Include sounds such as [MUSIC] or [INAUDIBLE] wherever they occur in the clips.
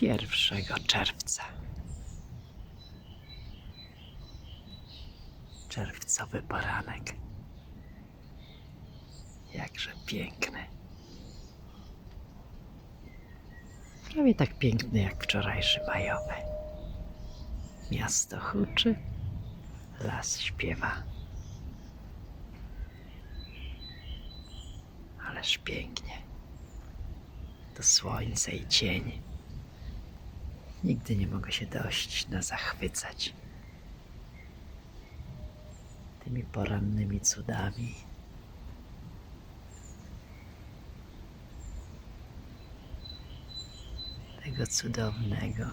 Pierwszego czerwca. Czerwcowy poranek. Jakże piękny. Prawie tak piękny jak wczorajszy majowy. Miasto huczy, las śpiewa. Ależ pięknie. To słońce i cień. Nigdy nie mogę się dość na zachwycać tymi porannymi cudami. Tego cudownego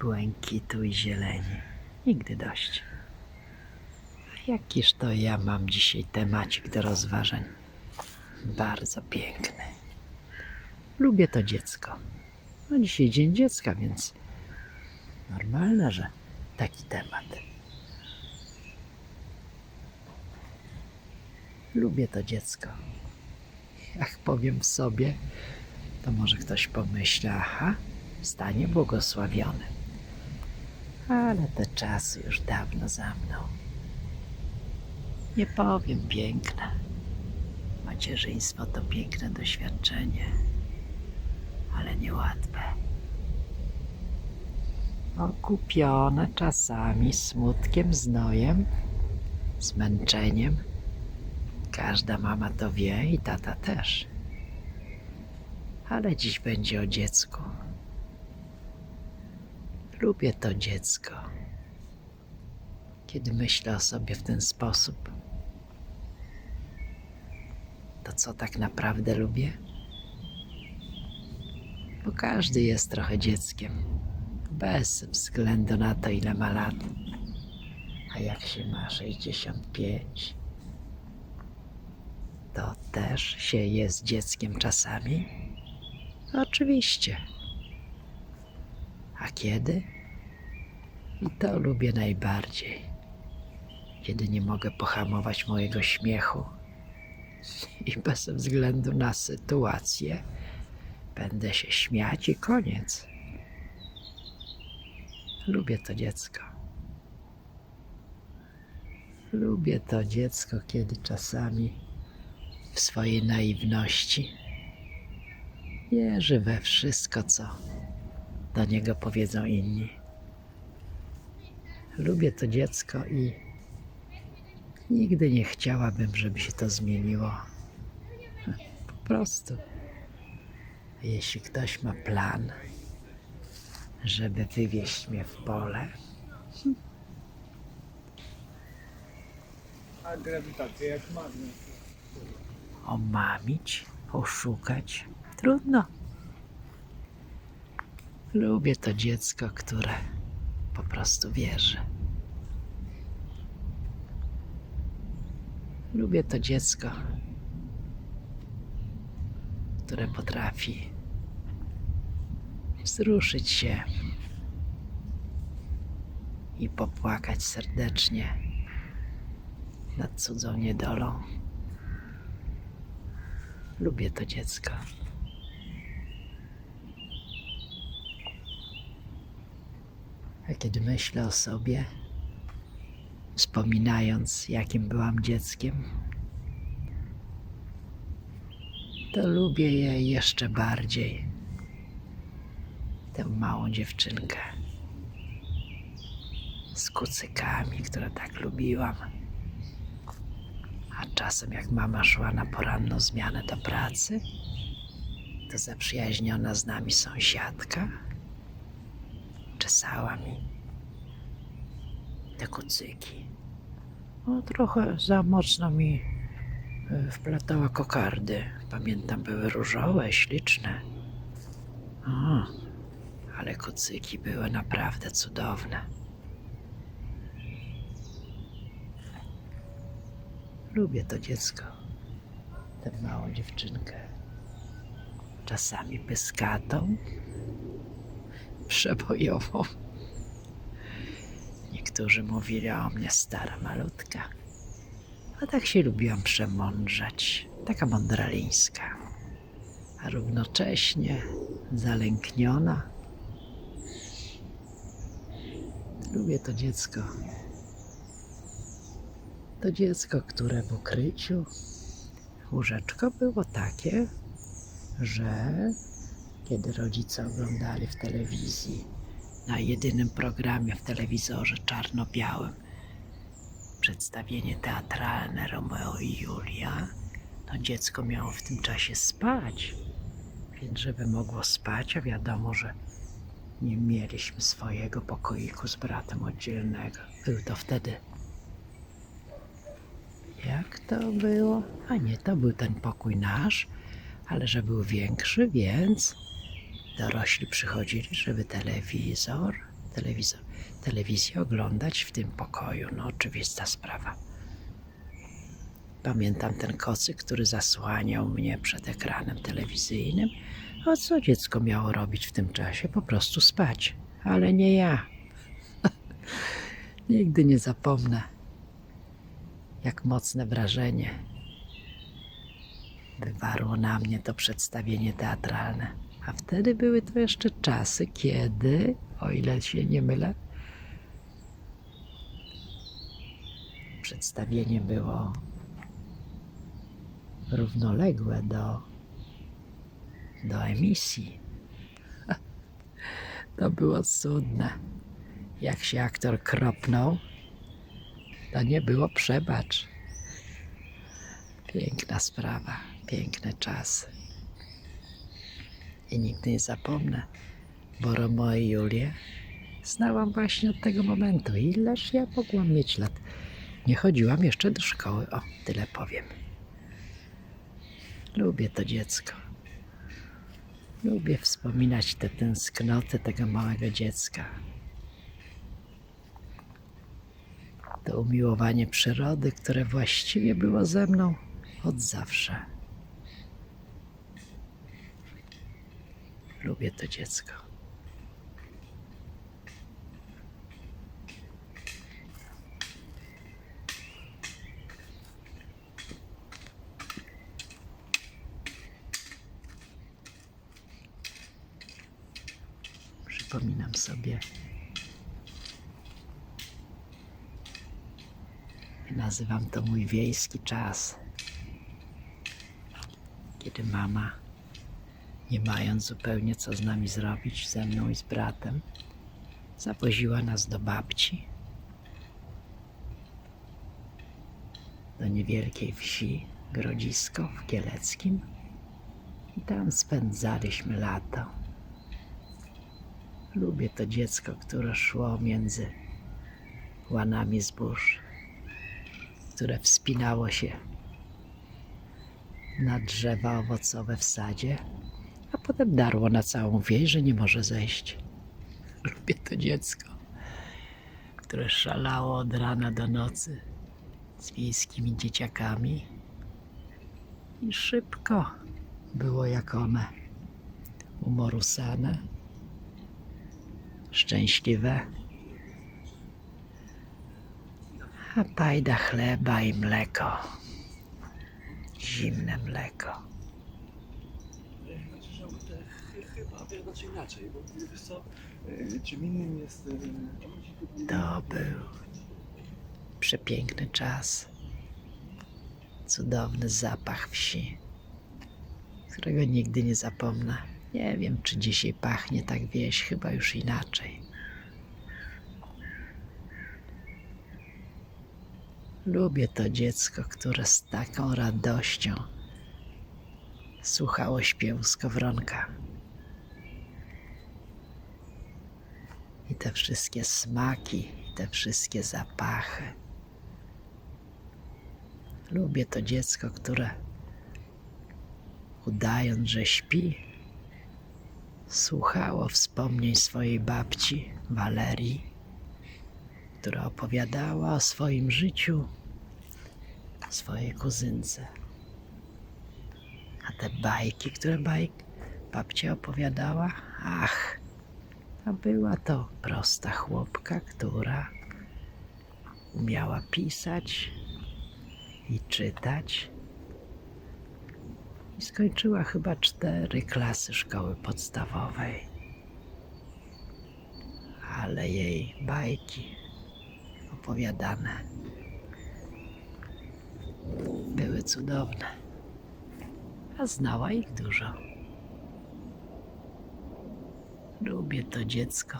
błękitu i zieleni. Nigdy dość. A jakiż to ja mam dzisiaj temacik do rozważań? Bardzo piękny. Lubię to dziecko. No dzisiaj dzień dziecka, więc normalne, że taki temat. Lubię to dziecko. Jak powiem sobie, to może ktoś pomyśli, aha, stanie błogosławiony. Ale te czasy już dawno za mną. Nie powiem piękne. Macierzyństwo to piękne doświadczenie, niełatwe. Okupione czasami smutkiem, znojem, zmęczeniem. Każda mama to wie i tata też. Ale dziś będzie o dziecku. Lubię to dziecko. Kiedy myślę o sobie w ten sposób, to co tak naprawdę lubię? Bo każdy jest trochę dzieckiem, bez względu na to, ile ma lat. A jak się ma 65, to też się jest dzieckiem czasami? Oczywiście. A kiedy? I to lubię najbardziej. Kiedy nie mogę pohamować mojego śmiechu i bez względu na sytuację będę się śmiać i koniec. Lubię to dziecko. Lubię to dziecko, kiedy czasami w swojej naiwności wierzy we wszystko, co do niego powiedzą inni. Lubię to dziecko i nigdy nie chciałabym, żeby się to zmieniło. Po prostu. Jeśli ktoś ma plan, żeby wywieźć mnie w pole, A grawitacja jak magnes. omamić, oszukać, trudno. Lubię to dziecko, które po prostu wierzy. Lubię to dziecko, które potrafi wzruszyć się i popłakać serdecznie nad cudzą niedolą. Lubię to dziecko. A kiedy myślę o sobie, wspominając, jakim byłam dzieckiem, to lubię je jeszcze bardziej. Tę małą dziewczynkę z kucykami, które tak lubiłam. A czasem, jak mama szła na poranną zmianę do pracy, to zaprzyjaźniona z nami sąsiadka czesała mi te kucyki. No, trochę za mocno mi wplatała kokardy. Pamiętam, były różowe, śliczne. O, ale kucyki były naprawdę cudowne. Lubię to dziecko, tę małą dziewczynkę. Czasami pyskatą, przebojową. Niektórzy mówili o mnie stara malutka. A tak się lubiłam przemądrzać, taka mądralińska, a równocześnie zalękniona. Lubię to dziecko. To dziecko, które w ukryciu łóżeczko było takie, że kiedy rodzice oglądali w telewizji, na jedynym programie w telewizorze czarno-białym, przedstawienie teatralne Romeo i Julia, to dziecko miało w tym czasie spać. Więc żeby mogło spać, a wiadomo, że nie mieliśmy swojego pokoiku z bratem oddzielnego. Był to wtedy. Jak to było? A nie, to był ten pokój nasz, ale że był większy, więc dorośli przychodzili, żeby telewizor, telewizor, telewizję oglądać w tym pokoju. No oczywista sprawa. Pamiętam ten kocyk, który zasłaniał mnie przed ekranem telewizyjnym. A co dziecko miało robić w tym czasie? Po prostu spać. Ale nie ja. [LAUGHS] Nigdy nie zapomnę, jak mocne wrażenie wywarło na mnie to przedstawienie teatralne. A wtedy były to jeszcze czasy, kiedy, o ile się nie mylę, przedstawienie było równoległe do, do emisji. [LAUGHS] To było cudne. Jak się aktor kropnął, to nie było przebacz. Piękna sprawa, piękne czasy. I nigdy nie zapomnę, bo Romeo i Julię znałam właśnie od tego momentu. Ileż ja mogłam mieć lat? Nie chodziłam jeszcze do szkoły, o, tyle powiem. Lubię to dziecko. Lubię wspominać te tęsknoty tego małego dziecka. To umiłowanie przyrody, które właściwie było ze mną od zawsze. Lubię to dziecko. Przypominam sobie. Nazywam to mój wiejski czas. Kiedy mama, nie mając zupełnie co z nami zrobić, ze mną i z bratem, zawoziła nas do babci, do niewielkiej wsi Grodzisko w Kieleckim i tam spędzaliśmy lato. Lubię to dziecko, które szło między łanami zbóż, które wspinało się na drzewa owocowe w sadzie, a potem darło na całą wieś, że nie może zejść. [LAUGHS] Lubię to dziecko, które szalało od rana do nocy z wiejskimi dzieciakami i szybko było jak one, umorusane szczęśliwe. A pajda chleba i mleko. Zimne mleko. To był przepiękny czas. Cudowny zapach wsi, którego nigdy nie zapomnę. Nie wiem, czy dzisiaj pachnie tak wieś, chyba już inaczej. Lubię to dziecko, które z taką radością słuchało śpiewu skowronka. I te wszystkie smaki, i te wszystkie zapachy. Lubię to dziecko, które udając, że śpi, słuchało wspomnień swojej babci Walerii, która opowiadała o swoim życiu swojej kuzynce. A te bajki, które bajk babcia opowiadała, ach, a była to prosta chłopka, która umiała pisać i czytać. I skończyła chyba cztery klasy szkoły podstawowej. ale jej bajki opowiadane były cudowne, a znała ich dużo. Lubię to dziecko,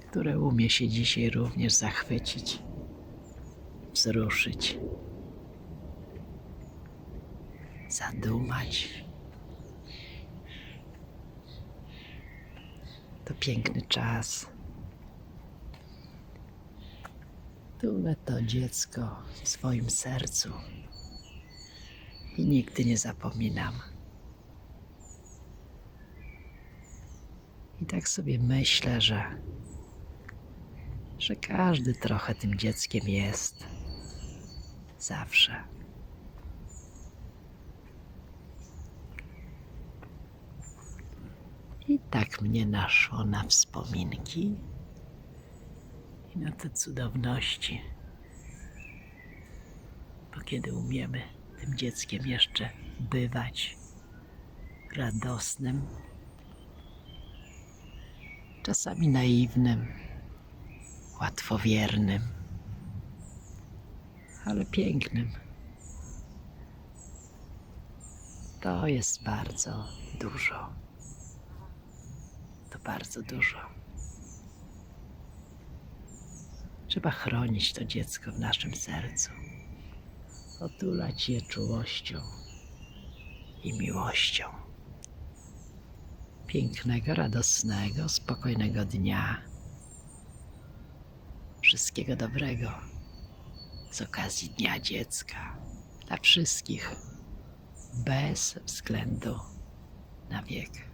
które umie się dzisiaj również zachwycić, wzruszyć, zadumać. To piękny czas. Tulę to dziecko w swoim sercu i nigdy nie zapominam. I tak sobie myślę, że, że każdy trochę tym dzieckiem jest. Zawsze. I tak mnie naszło na wspominki i na te cudowności. Bo kiedy umiemy tym dzieckiem jeszcze bywać radosnym, czasami naiwnym, łatwowiernym, ale pięknym. To jest bardzo dużo. Bardzo dużo. Trzeba chronić to dziecko w naszym sercu, otulać je czułością i miłością. Pięknego, radosnego, spokojnego dnia. Wszystkiego dobrego z okazji Dnia Dziecka dla wszystkich, bez względu na wiek.